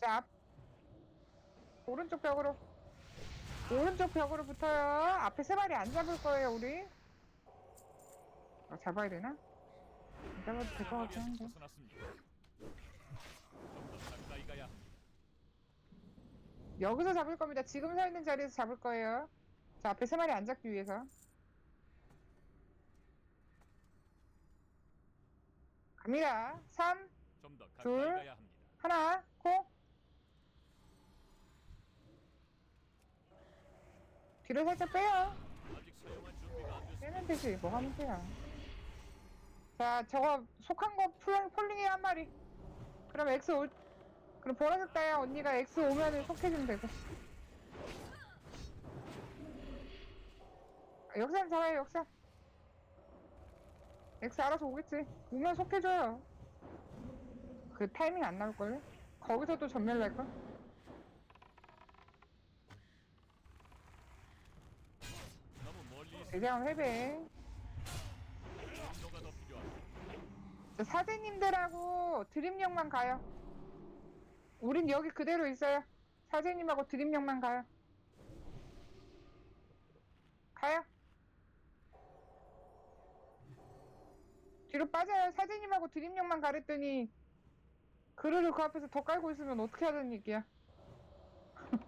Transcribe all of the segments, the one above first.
자, 앞. 오른쪽 벽으로. 오른쪽 벽으로 붙어요. 앞에 세 마리 안 잡을 거예요, 우리. 어, 잡아야 되나? 안 잡아도 될 것 같긴 한데. 여기서 잡을 겁니다. 지금 서 있는 자리에서 잡을 거예요. 자, 앞에 세 마리 안 잡기 위해서. 갑니다. 3, 좀더 가까이 둘. 하나, 코. 뒤로 살짝 빼요. 빼면 되지. 뭐가 문제야. 자, 저거 속한 거 폴, 폴링이 한 마리. 그럼 X 올, 그럼 보라색 따야 언니가 X 오면은 속해주면 되고. 아, 역산 잡아요, 역산. X 알아서 오겠지. 오면 속해줘요. 그 타이밍 안 나올걸요? 거기서 또 전멸 날걸? 너무 멀리 있어 대장 회배. 저 사제님들하고 드림령만 가요. 우린 여기 그대로 있어요. 사제님하고 드림령만 가요. 가요. 뒤로 빠져요. 사제님하고 드림령만 가랬더니 그르르 그 앞에서 더 깔고 있으면 어떻게 하자는 얘기야. 아직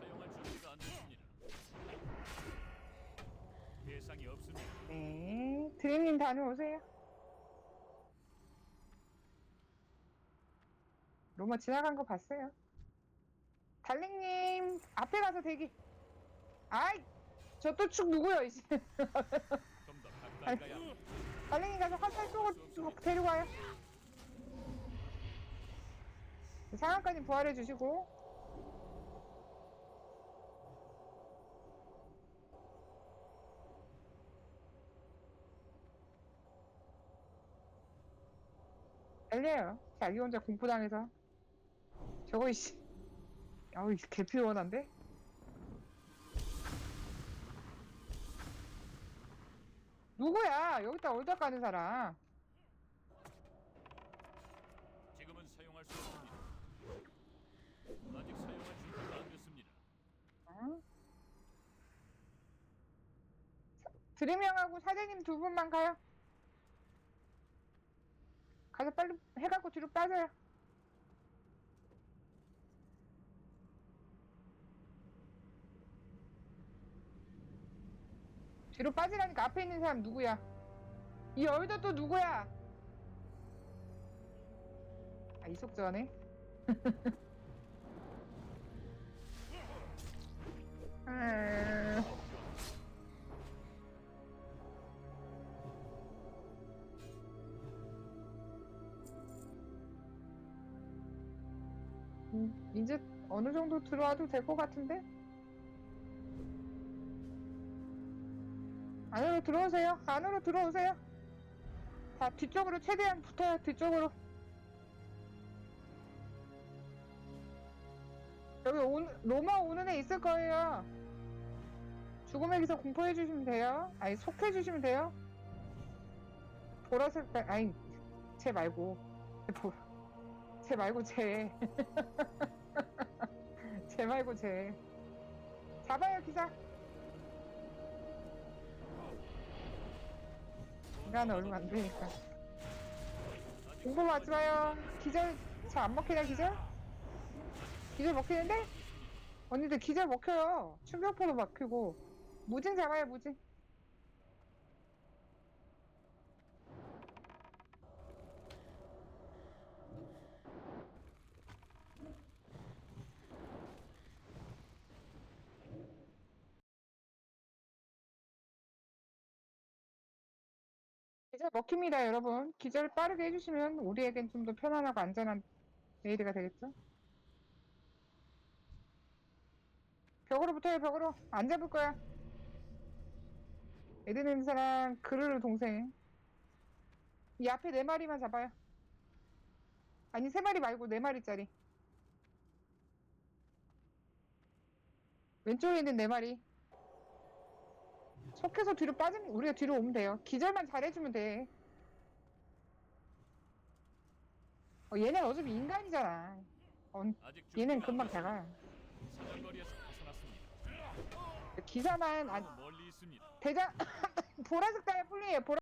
사용할 준비가 안 됐습니다. 대상이 없습니다. 네, 드림님 다녀오세요. 로마 지나간 거 봤어요. 달링님 앞에 가서 대기. 아이, 저 또 축 누구요 이제? 좀더 가까이. 달링님 가서 화살 쏘고 쭉 데리고 와요. 상한까지 부활해 주시고. 달려요. 자기 혼자 공포당해서. 저거, 이씨. 아우, 이 개피 원한데? 누구야? 여기다 올다 가는 사람. 지금은 사용할 수 없습니다. 아직 사용할 준비가 안 됐습니다. 어? 사- 드림형하고 사장님 두 분만 가요. 가서 빨리 해갖고 뒤로 빠져요. 뒤로 빠지라니까 앞에 있는 사람 누구야? 이 여의도 또 누구야? 아 이속전에? 음, 이제 어느 정도 들어와도 될 것 같은데? 안으로 들어오세요. 안으로 들어오세요. 자, 뒤쪽으로 최대한 붙어요. 뒤쪽으로. 여기 온, 로마 오는 애 있을 거예요. 죽음의 기사 공포해 주시면 돼요. 아니, 속해 주시면 돼요. 보라색, 달- 아니, 쟤 말고. 보, 쟤 말고 쟤. 쟤 말고 쟤. 잡아요, 기사. 인간은 얼마 안 되니까. 공부 맞지 마요. 기절, 잘 안 먹히냐, 기절? 기절 먹히는데? 언니들 기절 먹혀요. 충격포도 먹히고. 무진 잡아요, 무진. 기절 먹힙니다, 여러분. 기절을 빠르게 해주시면 우리에겐 좀 더 편안하고 안전한 레이드가 되겠죠? 벽으로 붙어요, 벽으로. 안 잡을 거야. 애들 있는 사람, 그르르 동생. 이 앞에 네 마리만 잡아요. 아니, 세 마리 말고 네 마리짜리. 왼쪽에 있는 네 마리. 속해서 뒤로 빠지면, 우리가 뒤로 오면 돼요. 기절만 잘해주면 돼. 어, 얘는 어차피 인간이잖아. 어, 아직 얘는 준비가 금방 안. 사정거리에서 벗어났습니다. 기사만 안 멀리 있습니다. 대장 보라색 달에 풀리에요 보라